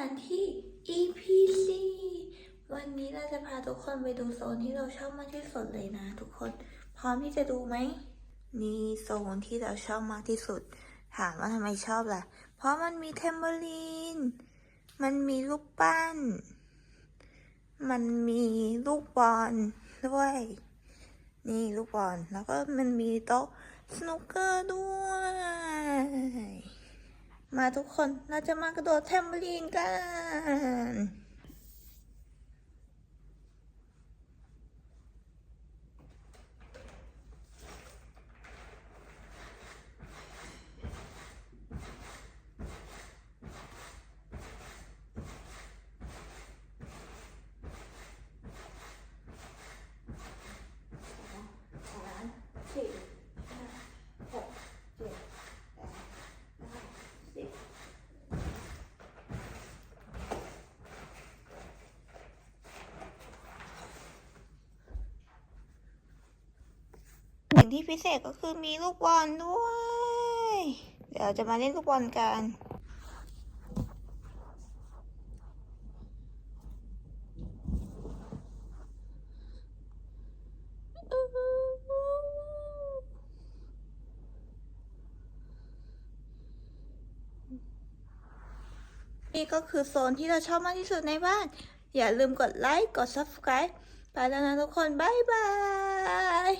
านที่ EPC วันนี้เราจะพาทุกคนไปดูโซนที่เราชอบมากที่สุดเลยนะ ทุกคน พร้อมที่จะดูไหม นี่โซนที่เราชอบมากที่สุด ถามว่าทำไมชอบล่ะ เพราะมันมีเทมเบอรีน มันมีลูกปั้น มันมีลูกบอลด้วย นี่ลูกบอล แล้วก็มันมีโต๊ะสนุกเกอร์ด้วย มาทุกคนเราจะมากระโดดแทมเบอรีนกัน สามสี่ห้าหกเจ็ดแปดเก้าสิบสิ่ง ที่พิเศษก็คือมีลูกบอลด้วย เดี๋ยวจะมาเล่นลูกบอลกันนี่ก็คือโซนที่เราชอบมากที่สุดในบ้าน อย่าลืมกดไลค์ กด subscribe ไปแล้วนะทุกคน บ๊ายบาย